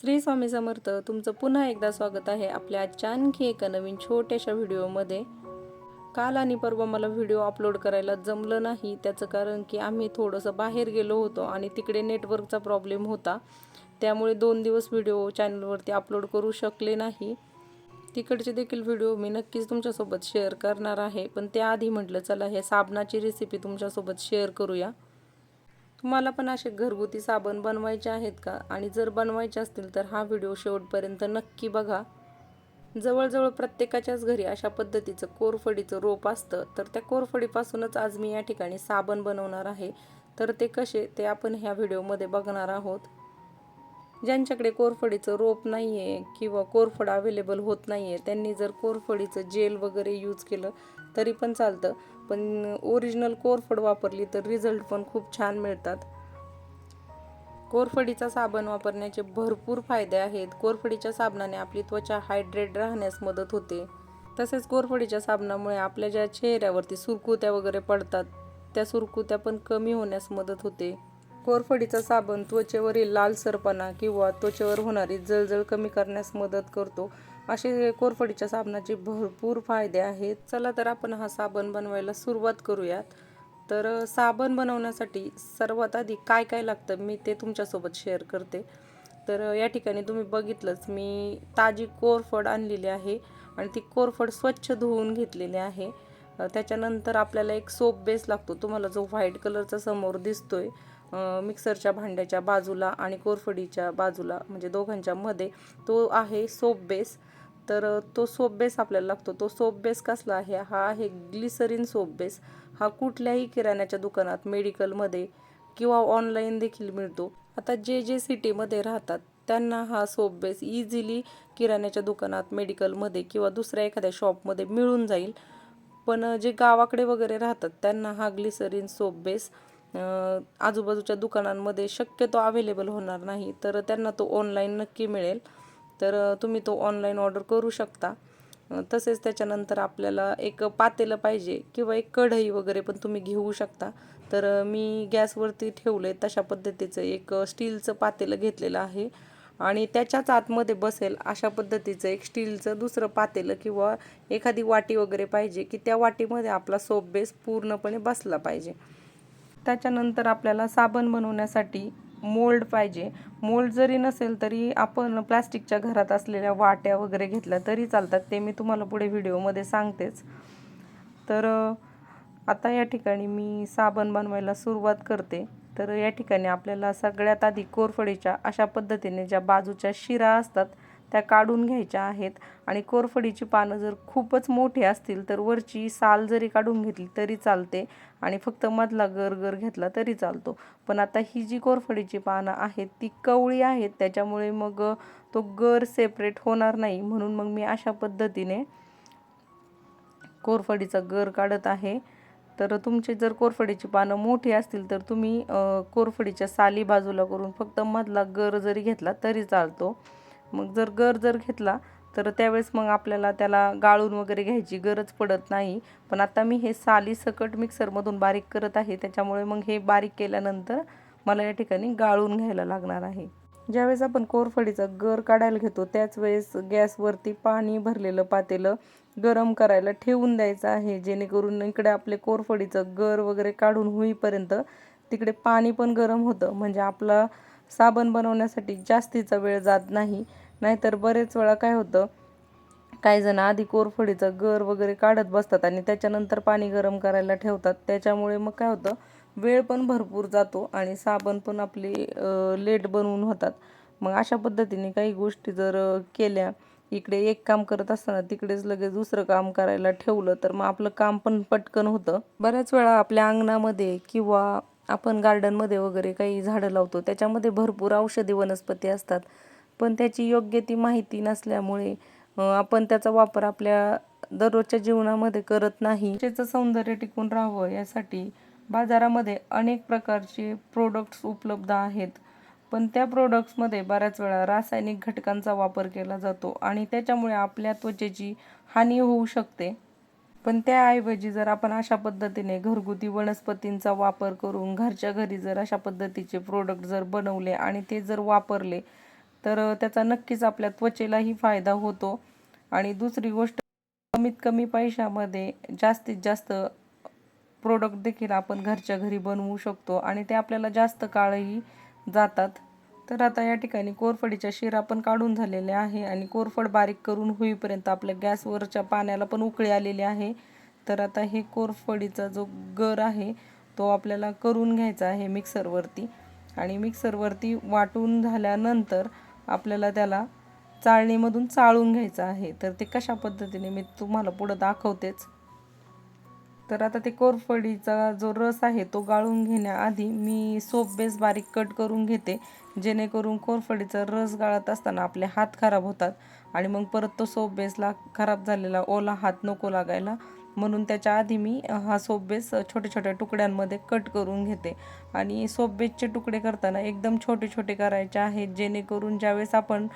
श्री स्वामी समर्थ तुमचं पुन्हा एकदा स्वागत आहे आपल्या आजच्या आणखी एका नवीन छोट्याशा व्हिडिओमध्ये. काल आणि परवा मला व्हिडिओ अपलोड करायला जमलं नाही त्याचं कारण की आम्ही थोडंसं बाहेर गेलो होतो आणि तिकडे नेटवर्कचा प्रॉब्लेम होता. त्यामुळे दोन दिवस व्हिडिओ चॅनलवरती अपलोड करू शकले नाही. तिकडचे देखील व्हिडिओ मी नक्कीच तुमच्यासोबत शेअर करणार आहे पण त्याआधी म्हटलं चला हे साबणाची रेसिपी तुमच्यासोबत शेअर करूया. तुम्हाला पण असे घरगुती साबण बनवायचे आहेत का? आणि जर बनवायचे असतील तर हा व्हिडिओ शेवटपर्यंत नक्की बघा. जवळजवळ प्रत्येकाच्याच घरी अशा पद्धतीचं कोरफडीचं रोप असतं. तर त्या कोरफडीपासूनच आज मी या ठिकाणी साबण बनवणार आहे. तर ते कसे? ते आपण ह्या व्हिडिओमध्ये बघणार आहोत. ज्यांच्याकडे कोरफडीचं रोप नाही आहे किंवा कोरफड अवेलेबल होत नाही आहे त्यांनी जर कोरफडीचं जेल वगैरे यूज केलं तरी पण चालतं. पण ओरिजिनल कोरफड वापरली तर रिझल्ट पण खूप छान मिळतात. कोरफडीचा साबण वापरण्याचे भरपूर फायदे आहेत. कोरफडीच्या साबणाने आपली त्वचा हायड्रेट राहण्यास मदत होते. तसेच कोरफडीच्या साबणामुळे आपल्या ज्या चेहऱ्यावरती सुरकुत्या वगैरे पडतात त्या सुरकुत्या पण कमी होण्यास मदत होते. कोरफडीचा साबण त्वचेवरील लालसरपणा किंवा त्वचेवर होणारी जळजळ कमी करण्यास मदत करतो. असे कोरफडीच्या साबणाचे भरपूर फायदे आहेत. चला तर आपण हा साबण बनवायला सुरुवात करूयात. तर साबण बनवण्यासाठी सर्वात आधी काय काय लागतं मी ते तुमच्यासोबत शेअर करते. तर या ठिकाणी तुम्ही बघितलंच मी ताजी कोरफड आणलेली आहे आणि ती कोरफड स्वच्छ धुवून घेतलेली आहे. त्याच्यानंतर आपल्याला एक सोप बेस लागतो. तुम्हाला जो व्हाईट कलरचा समोर दिसतोय मिक्सरच्या भांड्याच्या बाजूला आणि कोरफडीच्या बाजूला म्हणजे दोघांच्या मध्ये तो आहे सोप बेस. तर तो सोप बेस आपल्याला लागतो. तो सोप बेस कसला आहे? हा आहे ग्लिसरीन सोप बेस. हा कुठल्याही किराण्याच्या दुकानात मेडिकलमध्ये किंवा ऑनलाईन देखील मिळतो. आता जे जे सिटीमध्ये राहतात त्यांना हा सोप बेस इझिली किराण्याच्या दुकानात मेडिकलमध्ये किंवा दुसऱ्या एखाद्या शॉपमध्ये मिळून जाईल. पण जे गावाकडे वगैरे राहतात त्यांना हा ग्लिसरीन सोप बेस आजूबाजूच्या दुकानांमध्ये शक्यतो अवेलेबल होणार नाही. तर त्यांना तो ऑनलाईन नक्की मिळेल. तर तुम्ही तो ऑनलाईन ऑर्डर करू शकता. तसेच त्याच्यानंतर आपल्याला एक पातेलं पाहिजे किंवा एक कढई वगैरे पण तुम्ही घेऊ शकता. तर मी गॅसवरती ठेवले तशा पद्धतीचं एक स्टीलचं पातेलं घेतलेलं आहे. आणि त्याच्याच आतमध्ये बसेल अशा पद्धतीचं एक स्टीलचं दुसरं पातेलं किंवा एखादी वाटी वगैरे पाहिजे की त्या वाटीमध्ये आपला सोप बेस पूर्णपणे बसला पाहिजे. त्याच्यानंतर आपल्याला साबण बनवण्यासाठी मोल्ड पाहिजे. मोल्ड जरी नसेल तरी आपण प्लास्टिकच्या घरात असलेल्या वाट्या वगैरे घेतल्या तरी चालतात. ते मी तुम्हाला पुढे व्हिडिओमध्ये सांगतेच. तर आता या ठिकाणी मी साबण बनवायला सुरुवात करते. तर या ठिकाणी आपल्याला सगळ्यात आधी कोरफडीच्या अशा पद्धतीने ज्या बाजूच्या शिरा असतात त्या काढून घ्यायच्या आहेत. आणि कोरफडीची पानं जर खूपच मोठी असतील तर वरची साल जरी काढून घेतली तरी चालते. आणि फक्त मधला गर गर घेतला तरी चालतो. पण आता ही जी कोरफडीची पानं आहेत ती कवळी आहेत त्याच्यामुळे मग तो गर सेपरेट होणार नाही. म्हणून मग मी अशा पद्धतीने कोरफडीचा गर काढत आहे. तर तुमची जर कोरफडीची पानं मोठी असतील तर तुम्ही कोरफडीच्या साली बाजूला करून फक्त मधला गर जरी घेतला तरी चालतो. मग जर गर जर घेतला तर त्यावेळेस मग आपल्याला त्याला गाळून वगैरे घ्यायची गरज पडत नाही. पण आता मी हे साली सकट मिक्सरमधून बारीक करत आहे. त्याच्यामुळे मग हे बारीक केल्यानंतर मला या ठिकाणी गाळून घ्यायला लागणार आहे. ज्यावेळेस आपण कोरफडीचा गर काढायला घेतो त्याच वेळेस गॅसवरती पाणी भरलेलं पातेलं गरम करायला ठेवून द्यायचं आहे. जेणेकरून इकडे आपले कोरफडीचं गर वगैरे काढून होईपर्यंत तिकडे पाणी पण गरम होतं. म्हणजे आपला साबण बनवण्यासाठी जास्तीचा वेळ जात नाही. नाहीतर बरेच वेळा काय होतं काही जण आधी कोरफडीचा गर वगैरे काढत बसतात आणि त्याच्यानंतर पाणी गरम करायला ठेवतात. त्याच्यामुळे मग काय होतं वेळ पण भरपूर जातो आणि साबण पण आपली लेट बनवून होतात. मग अशा पद्धतीने काही गोष्टी जर केल्या इकडे एक काम करत असताना तिकडेच लगेच दुसरं काम करायला ठेवलं तर मग आपलं काम पण पटकन होतं. बऱ्याच वेळा आपल्या अंगणामध्ये किंवा आपण गार्डनमध्ये वगैरे काही झाडं लावतो त्याच्यामध्ये भरपूर औषधी वनस्पती असतात. पण त्याची योग्य ती माहिती नसल्यामुळे आपण त्याचा वापर आपल्या दररोजच्या जीवनामध्ये करत नाही. त्याचं सौंदर्य टिकून राहावं यासाठी बाजारामध्ये अनेक प्रकारचे प्रोडक्ट्स उपलब्ध आहेत. पण त्या प्रोडक्ट्समध्ये बऱ्याच वेळा रासायनिक घटकांचा वापर केला जातो आणि त्याच्यामुळे आपल्या त्वचेची हानी होऊ शकते. पण त्याऐवजी जर आपण अशा पद्धतीने घरगुती वनस्पतींचा वापर करून घरच्या घरी जर अशा पद्धतीचे प्रोडक्ट जर बनवले आणि ते जर वापरले तर त्याचा नक्कीच आपल्या त्वचेलाही फायदा होतो. आणि दुसरी गोष्ट कमीत कमी पैशामध्ये जास्तीत जास्त प्रोडक्ट देखील आपण घरच्या घरी बनवू शकतो आणि ते आपल्याला जास्त काळही जातात. तर आता या ठिकाणी कोरफडीच्या शिरा पण काढून झालेल्या आहे आणि कोरफड बारीक करून होईपर्यंत आपल्या गॅसवरच्या पाण्याला पण उकळी आलेली आहे. तर आता हे कोरफडीचा जो गर आहे तो आपल्याला करून घ्यायचा आहे मिक्सरवरती. आणि मिक्सरवरती वाटून झाल्यानंतर आपल्याला त्याला चाळणीमधून चाळून घ्यायचं आहे. तर ते कशा पद्धतीने मी तुम्हाला पुढं दाखवतेच. तर आता ते कोरफडीचा जो रस आहे तो गाळून घेण्याआधी मी सोप बेस बारीक कट करून घेते. जेणेकरून कोरफडीचा रस गाळत असताना आपले हात खराब होतात. आणि मग परत तो सोप बेसला खराब झालेला ओला हात नको लागायला. म्हणून त्याच्या आधी मी हा सोपबेस छोट्या छोट्या तुकड्यांमध्ये कट करून घेते. आणि सोपबेसचे तुकडे करताना एकदम छोटे छोटे करायचे आहेत जेणेकरून ज्यावेळेस आपण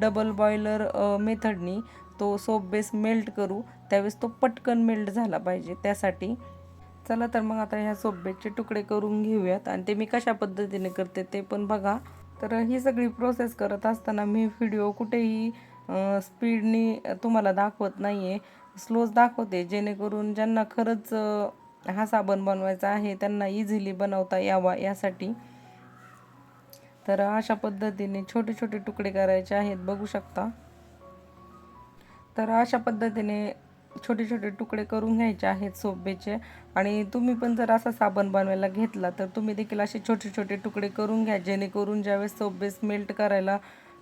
डबल बॉयलर मेथडनी तो सोपबेस मेल्ट करू त्यावेळेस तो पटकन मेल्ट झाला पाहिजे. त्यासाठी चला तर मग आता ह्या सोपबेसचे तुकडे करून घेऊयात. आणि ते मी कशा पद्धतीने करते ते पण बघा. तर ही सगळी प्रोसेस करत असताना मी व्हिडिओ कुठेही स्पीडनी तुम्हाला दाखवत नाही आहे स्लोच दाखवते जेणेकरून ज्यांना खरंच हा साबण बनवायचा आहे त्यांना इझिली बनवता यावा यासाठी. तर अशा पद्धतीने छोटे छोटे तुकडे करायचे आहेत बघू शकता. तर अशा पद्धतीने छोटे छोटे तुकडे करून घ्यायचे आहेत सोपेचे आणि तुम्ही पण जर असा साबण बनवायला घेतला तर तुम्ही देखील असे छोटे छोटे तुकडे करून घ्या जेणेकरून ज्यावेळेस सोबेस मेल्ट करायला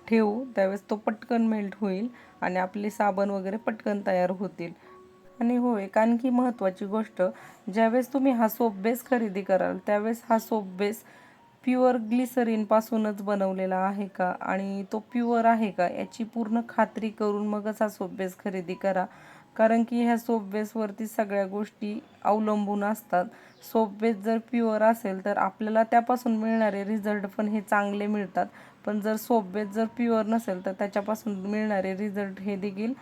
ठेवू त्यावेळेस तो पटकन मेल्ट होईल आणि आपले साबण वगैरे पटकन तयार होतील. आणि हो एक आणखी महत्त्वाची गोष्ट ज्यावेळेस तुम्ही हा सोप बेस खरेदी कराल त्यावेळेस हा सोप बेस प्युअर ग्लिसरीनपासूनच बनवलेला आहे का? आणि तो प्युअर आहे का? याची पूर्ण खात्री करून मगच हा सोप बेस खरेदी करा. कारण की ह्या सोप बेसवरती सगळ्या गोष्टी अवलंबून असतात. सोप बेस जर प्युअर असेल तर आपल्याला त्यापासून मिळणारे रिझल्ट पण हे चांगले मिळतात. पण जर सोप जर प्युअर नसेल तर त्याच्यापासून मिळणारे रिझल्ट हे देखील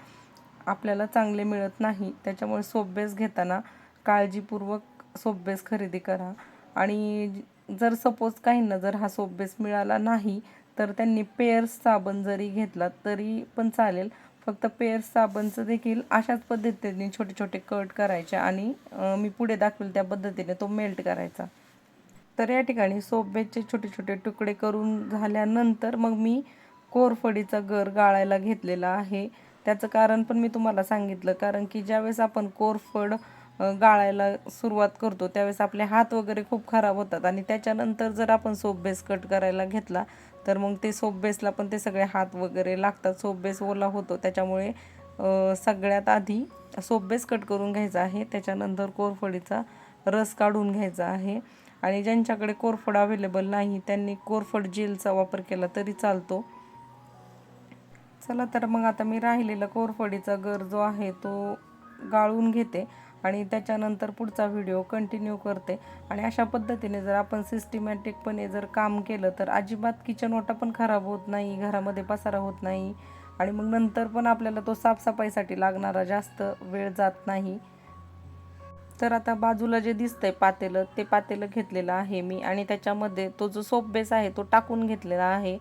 आपल्याला चांगले मिळत नाही. त्याच्यामुळे सोबेस घेताना काळजीपूर्वक सोबेस खरेदी करा. आणि जर सपोज काहींना जर हा सोबेस मिळाला नाही तर त्यांनी पेअर्स साबण जरी घेतला तरी पण चालेल. फक्त पेअर्स साबणचं देखील अशाच पद्धतीने छोटे छोटे कट करायचे आणि मी पुढे दाखवेल त्या पद्धतीने तो मेल्ट करायचा. तर या ठिकाणी सोबेचे छोटे छोटे तुकडे करून झाल्यानंतर मग मी कोरफडीचा गर गाळायला घेतलेला आहे. त्याचं कारण पण मी तुम्हाला सांगितलं. कारण की ज्यावेळेस आपण कोरफड गाळायला सुरुवात करतो त्यावेळेस आपले हात वगैरे खूप खराब होतात आणि त्याच्यानंतर जर आपण सोप बेस कट करायला घेतला तर मग ते सोप बेसला पण ते सगळे हात वगैरे लागतात. सोप बेस ओला होतो. त्याच्यामुळे सगळ्यात आधी सोप बेस कट करून घ्यायचा आहे. त्याच्यानंतर कोरफडीचा रस काढून घ्यायचा आहे. आणि ज्यांच्याकडे कोरफड अवेलेबल नाही त्यांनी कोरफड जेलचा वापर केला तरी चालतो. चला तर मग आता मी राहिलेला कोरफडीचा गर जो आहे तो गाळून घेते आणि त्याच्यानंतर पुढचा व्हिडिओ कंटिन्यू करते. आणि अशा पद्धतीने जर आपण सिस्टमॅटिकपणे जर काम केलं तर अजिबात किचन ओटा पण खराब होत नाही घरामध्ये पसारा होत नाही. आणि मग नंतर पण आपल्याला तो साफसफाईसाठी लागणारा जास्त वेळ जात नाही. तर आता बाजूला जे दिसतंय पातेलं ते पातेलं घेतलेलं आहे मी. आणि त्याच्यामध्ये तो जो सोप बेस आहे तो टाकून घेतलेला आहे.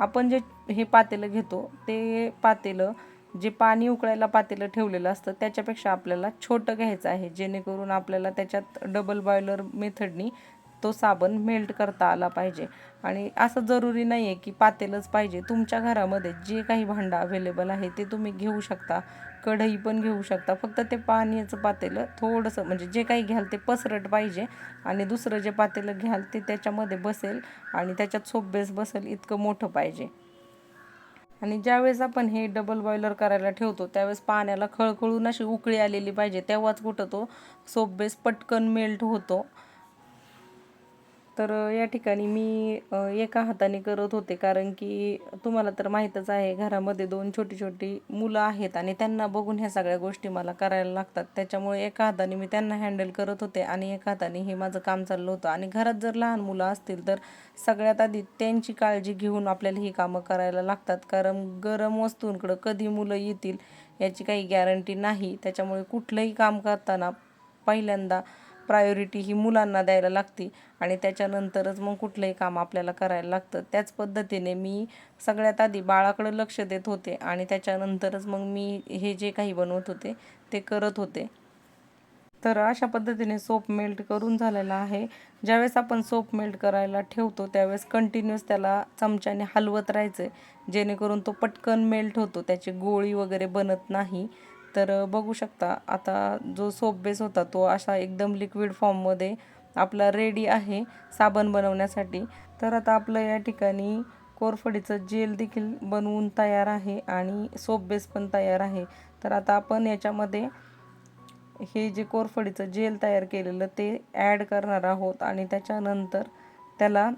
आपण जे हे पातेलं घेतो ते पातेलं जे पाणी उकळायला पातेलं ठेवलेलं असतं त्याच्यापेक्षा आपल्याला छोटं घ्यायचं आहे. जेणेकरून आपल्याला त्याच्यात डबल बॉयलर मेथडनी तो साबण मेल्ट करता आला पाहिजे. आणि असं जरुरी नाही आहे की पातेलच पाहिजे. तुमच्या घरामध्ये जे काही भांडं अवेलेबल आहे ते तुम्ही घेऊ शकता. कढई पण घेऊ शकता. फक्त ते पाण्याचं पातेलं थोडंसं म्हणजे जे काही घ्याल ते पसरट पाहिजे आणि दुसरं जे पातेलं घ्याल ते त्याच्यामध्ये बसेल आणि त्याच्यात सोबेस बसेल इतकं मोठं पाहिजे. आणि ज्यावेळेस आपण हे डबल बॉयलर करायला ठेवतो त्यावेळेस पाण्याला खळखळून अशी उकळी आलेली पाहिजे. तेव्हाच कुठं तो सोप बेस पटकन मेल्ट होतो. तर या ठिकाणी मी एका हाताने करत होते. कारण की तुम्हाला तर माहीतच आहे घरामध्ये दोन छोटी छोटी मुलं आहेत आणि त्यांना बघून ह्या सगळ्या गोष्टी मला करायला लागतात. त्याच्यामुळे एका हाताने मी त्यांना हँडल करत होते आणि एका हाताने हे माझं काम चाललं होतं. आणि घरात जर लहान मुलं असतील तर सगळ्यात आधी त्यांची काळजी घेऊन आपल्याला ही कामं करायला लागतात. कारण गरम वस्तूंकडं कधी मुलं येतील याची काही गॅरंटी नाही. त्याच्यामुळे कुठलंही काम करताना पहिल्यांदा प्रायोरिटी ही मुलांना द्यायला लागते आणि त्याच्यानंतरच मग कुठलंही काम आपल्याला करायला लागतं. त्याच पद्धतीने मी सगळ्यात आधी बाळाकडे लक्ष देत होते आणि त्याच्यानंतरच मग मी हे जे काही बनवत होते ते करत होते. तर अशा पद्धतीने सोप मेल्ट करून झालेला आहे. ज्यावेळेस आपण सोप मेल्ट करायला ठेवतो त्यावेळेस कंटिन्युअस त्याला चमच्याने हलवत राहायचं जेणेकरून तो पटकन मेल्ट होतो त्याची गोळी वगैरे बनत नाही. तर बघू शकता. आता जो सोप बेस होता तो असा एकदम लिक्विड फॉर्ममध्ये आपला रेडी आहे साबण बनवण्यासाठी. तर आता आपलं या ठिकाणी कोरफडीचं जेल देखील बनवून तयार आहे आणि सोप बेस पण तयार आहे. तर आता आपण याच्यामध्ये हे जे कोरफडीचं जेल तयार केलेलं ते ॲड करणार आहोत आणि त्याच्यानंतर त्याला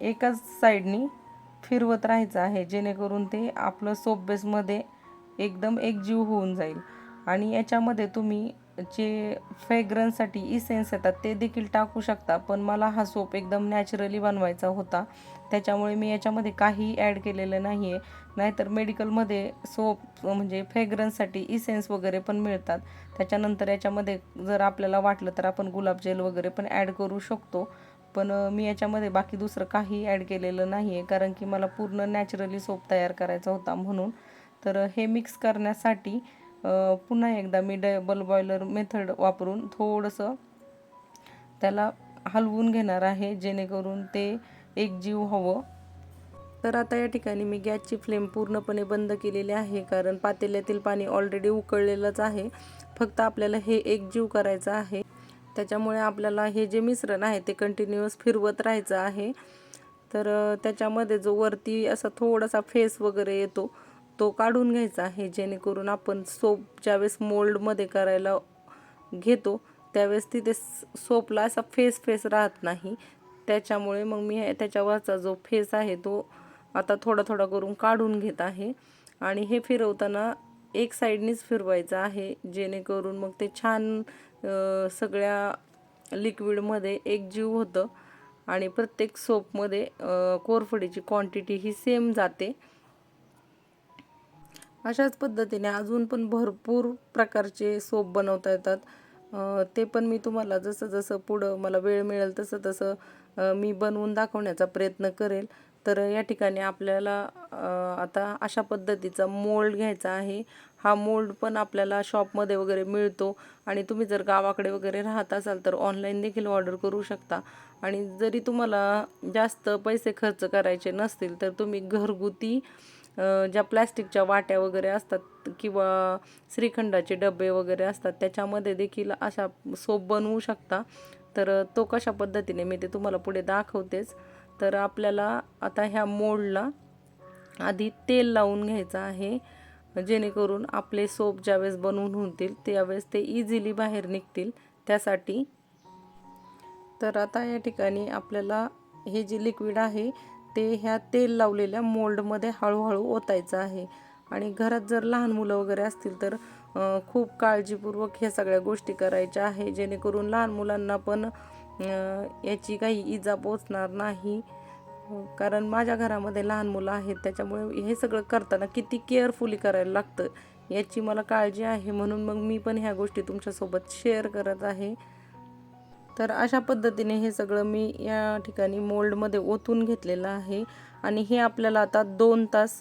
एकाच साईडनी फिरवत राहायचं आहे जेणेकरून ते आपलं सोप बेसमध्ये एकदम एकजीव होऊन जाईल. आणि याच्यामध्ये तुम्ही जे फ्रेग्रन्ससाठी इसेन्स येतात ते देखील टाकू शकता. पण मला हा सोप एकदम नॅचरली बनवायचा होता. त्याच्यामुळे मी याच्यामध्ये काही ॲड केलेलं नाही आहे नाहीतर मेडिकलमध्ये सोप म्हणजे फ्रेग्रन्ससाठी इसेन्स वगैरे पण मिळतात. त्याच्यानंतर याच्यामध्ये जर आपल्याला वाटलं तर आपण गुलाबजेल वगैरे पण ॲड करू शकतो. पण मी याच्यामध्ये बाकी दुसरं काही ॲड केलेलं नाही आहे कारण की मला पूर्ण नॅचरली सोप तयार करायचा होता म्हणून. तर हे मिक्स करण्यासाठी पुन्हा एकदा मी डबल बॉयलर मेथड वापरून थोडंसं त्याला हलवून घेणार आहे जेणेकरून ते एक जीव हवं. तर आता या ठिकाणी मी गॅसची फ्लेम पूर्णपणे बंद केलेली आहे कारण पातेल्यातील पाणी ऑलरेडी उकळलेलंच आहे. फक्त आपल्याला हे एकजीव करायचं आहे. त्याच्यामुळे आपल्याला हे जे मिश्रण आहे ते कंटिन्युअस फिरवत राहायचं आहे. तर त्याच्यामध्ये जो वरती असा थोडासा फेस वगैरे येतो तो काढून घ्यायचा आहे जेणेकरून आपण सोप ज्यावेळेस मोल्डमध्ये करायला घेतो त्यावेळेस तिथे सोपला असा फेस फेस राहत नाही. त्याच्यामुळे मग मी त्याच्यावरचा जो फेस आहे तो आता थोडा थोडा करून काढून घेत आहे. आणि हे फिरवताना एक साईडनीच फिरवायचं आहे जेणेकरून मग ते छान सगळ्या लिक्विडमध्ये एकजीव होतं. आणि प्रत्येक सोपमध्ये कोरफडीची क्वांटिटी ही सेम जाते. अशाच पद्धतीने अजून पण भरपूर प्रकारचे सोप बनवता येतात. ते पण मी तुम्हाला जसं जसं पुढं मला वेळ मिळेल तसं तसं मी बनवून दाखवण्याचा प्रयत्न करेल. तर या ठिकाणी आपल्याला आता अशा पद्धतीचा मोल्ड घ्यायचा आहे. हा मोल्ड पण आपल्याला शॉपमध्ये वगैरे मिळतो. आणि तुम्ही जर गावाकडे वगैरे राहत असाल तर ऑनलाईन देखील ऑर्डर करू शकता. आणि जरी तुम्हाला जास्त पैसे खर्च करायचे नसतील तर तुम्ही घरगुती ज्या प्लॅस्टिकच्या वाट्या वगैरे असतात किंवा श्रीखंडाचे डबे वगैरे असतात त्याच्यामध्ये देखील अशा सोप बनवू शकता. तर तो कशा पद्धतीने मी ते तुम्हाला पुढे दाखवतेच. तर आपल्याला आता ह्या मोडला आधी तेल लावून घ्यायचं आहे. जेणेकरून आपले सोप ज्यावेळेस बनवून होतील त्यावेळेस ते इझिली बाहेर निघतील. त्यासाठी तर आता या ठिकाणी आपल्याला हे जे लिक्विड आहे ते ह्या तेल लावलेल्या मोल्डमध्ये हळूहळू ओतायचं आहे. आणि घरात जर लहान मुलं वगैरे असतील तर खूप काळजीपूर्वक ह्या सगळ्या गोष्टी करायच्या आहे. जेणेकरून लहान मुलांना पण याची काही इजा पोचणार नाही. कारण माझ्या घरामध्ये लहान मुलं आहेत त्याच्यामुळे हे सगळं करताना किती केअरफुली करायला लागतं याची मला काळजी आहे. म्हणून मग मी पण ह्या गोष्टी तुमच्यासोबत शेअर करत आहे. तर अशा पद्धतीने हे सगळं मी या ठिकाणी मोल्डमध्ये ओतून घेतलेलं आहे. आणि हे आपल्याला आता दोन तास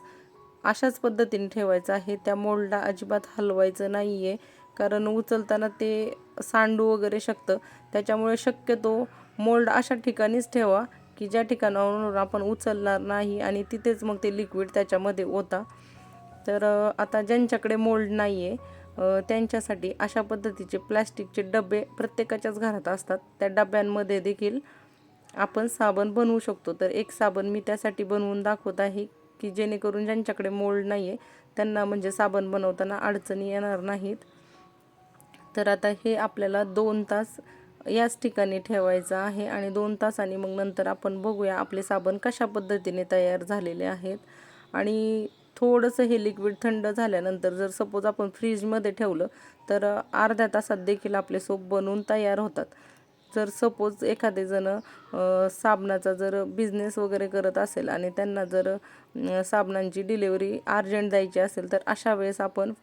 अशाच पद्धतीने ठेवायचं आहे. त्या मोल्डला अजिबात हलवायचं नाही आहे कारण उचलताना ते सांडू वगैरे शकतं. त्याच्यामुळे शक्यतो मोल्ड अशा ठिकाणीच ठेवा की ज्या ठिकाणावरून आपण उचलणार नाही आणि तिथेच मग ते लिक्विड त्याच्यामध्ये ओता. तर आता ज्यांच्याकडे मोल्ड नाही आहे त्यांच्यासाठी अशा पद्धतीचे प्लॅस्टिकचे डबे प्रत्येकाच्याच घरात असतात. त्या डब्यांमध्ये देखील आपण साबण बनवू शकतो. तर एक साबण मी त्यासाठी बनवून दाखवत आहे की जेणेकरून ज्यांच्याकडे मोल्ड नाही आहे त्यांना म्हणजे साबण बनवताना अडचणी येणार नाहीत. तर आता हे आपल्याला दोन तास याच ठिकाणी ठेवायचं आहे आणि दोन तासांनी मग नंतर आपण बघूया आपले साबण कशा पद्धतीने तयार झालेले आहेत. आणि थोडंसं हे लिक्विड थंड झाल्यानंतर जर सपोज आपण फ्रीजमध्ये ठेवलं तर अर्ध्या तासात देखील आपले सोप बनवून तयार होतात. जर सपोज एखादे जण साबणाचा जर बिझनेस वगैरे करत असेल आणि त्यांना जर साबणांची डिलेवरी अर्जंट द्यायची असेल तर अशा वेळेस आपण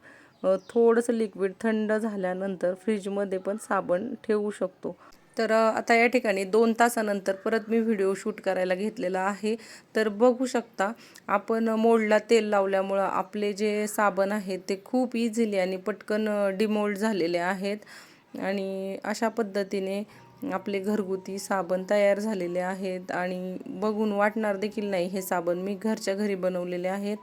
थोडंसं लिक्विड थंड झाल्यानंतर फ्रीजमध्ये पण साबण ठेवू शकतो. तर आता या ठिकाणी दोन तासानंतर परत मी व्हिडिओ शूट करायला घेतलेला आहे. तर बघू शकता आपण मोडला तेल लावल्यामुळं आपले जे साबण आहेत ते खूप इझिली आणि पटकन डिमोल्ड झालेले आहेत. आणि अशा पद्धतीने आपले घरगुती साबण तयार झालेले आहेत. आणि बघून वाटणार देखील नाही हे साबण मी घरच्या घरी बनवलेले आहेत.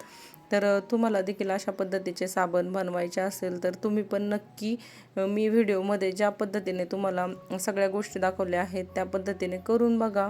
तर तुम्हाला देखील अशा पद्धतीचे साबण बनवायचे असेल तर तुम्ही पण नक्की मी व्हिडिओमध्ये ज्या पद्धतीने तुम्हाला सगळ्या गोष्टी दाखवल्या आहेत त्या पद्धतीने करून बघा.